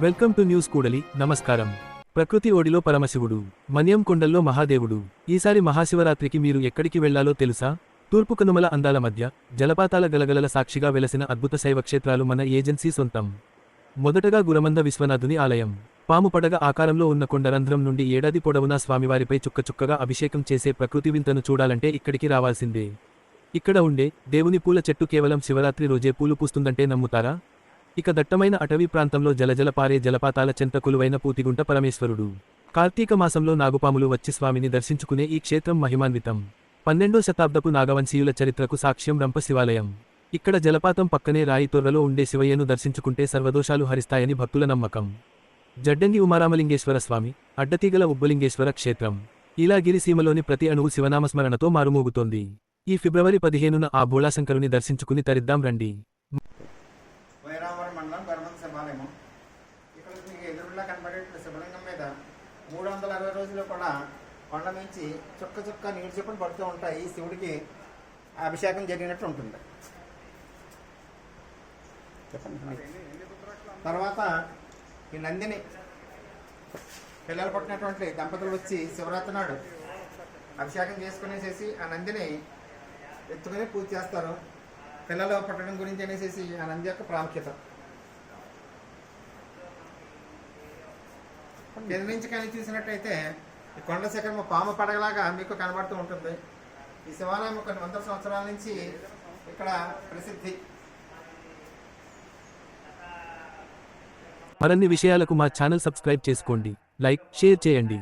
Welcome to news కూడలి. నమస్కారం. ప్రకృతి ఓడిలో పరమశివుడు మన్యం కొండల్లో మహాదేవుడు. ఈసారి మహాశివరాత్రికి మీరు ఎక్కడికి వెళ్ళాలో తెలుసా? తూర్పు కనుమల అందాల మధ్య జలపాతాల గలగలల సాక్షిగా వెలసిన అద్భుత శైవక్షేత్రాలు మన ఏజెన్సీ సొంతం. మొదటగా గురమంద విశ్వనాథుని ఆలయం. పాము పడగ ఆకారంలో ఉన్న కొండరంధ్రం నుండి ఏడాది పొడవునా స్వామివారిపై చుక్కచుక్కగా అభిషేకం చేసే ప్రకృతి వింతను చూడాలంటే ఇక్కడికి రావాల్సిందే. ఇక్కడ ఉండే దేవుని పూల చెట్టు కేవలం శివరాత్రి రోజే పూలు పూస్తుందంటే నమ్ముతారా? ఇక దట్టమైన అటవీ ప్రాంతంలో జలజల పారే జలపాతాల చెంత కొలువైన పూతిగుంట పరమేశ్వరుడు. కార్తీక మాసంలో నాగుపాములు వచ్చి స్వామిని దర్శించుకునే ఈ క్షేత్రం మహిమాన్వితం. పన్నెండో శతాబ్దపు నాగవంశీయుల చరిత్రకు సాక్ష్యం రంప శివాలయం ఇక్కడ జలపాతం పక్కనే రాయి తొర్రలో ఉండే శివయ్యను దర్శించుకుంటే సర్వదోషాలు హరిస్తాయని భక్తుల నమ్మకం. జడ్డంగి ఉమారామలింగేశ్వర స్వామి అడ్డతీగల ఉబ్బలింగేశ్వర క్షేత్రం. ఇలా గిరిసీమలోని ప్రతి అణువు శివనామస్మరణతో మారుమోగుతోంది. ఈ ఫిబ్రవరి పదిహేనున ఆ భోళాశంకరుని దర్శించుకుని తరిద్దాం రండి వైరావరం మండలం గర్భం శివాలయం ఇక్కడ మీకు కనబడేటువంటి కనబడే శివలింగం మీద మూడు వందల అరవై రోజులు కూడా కొండ నుంచి చుక్క చుక్క నీరు చొప్పున పడుతూ ఉంటాయి. ఈ శివుడికి అభిషేకం జరిగినట్టు ఉంటుంది. తర్వాత ఈ నందిని పిల్లలు పుట్టినటువంటి దంపతులు వచ్చి శివరాత్రి నాడు అభిషేకం చేసుకునేసేసి ఆ నందిని ఎత్తుకుని పూజ చేస్తారు. పిల్లలు పుట్టడం గురించి అనేసి ఆ నంది యొక్క ప్రాముఖ్యత. కింద నుంచి కానీ చూసినట్టయితే ఈ కొండ శిఖరం పాము పడగలాగా మీకు కనబడుతూ ఉంటుంది. ఈ శివాలయం కొన్ని వందల సంవత్సరాల నుంచి ఇక్కడ ప్రసిద్ధి. మరిన్ని విషయాలకు మా ఛానల్ సబ్స్క్రైబ్ చేసుకోండి. లైక్ షేర్ చేయండి.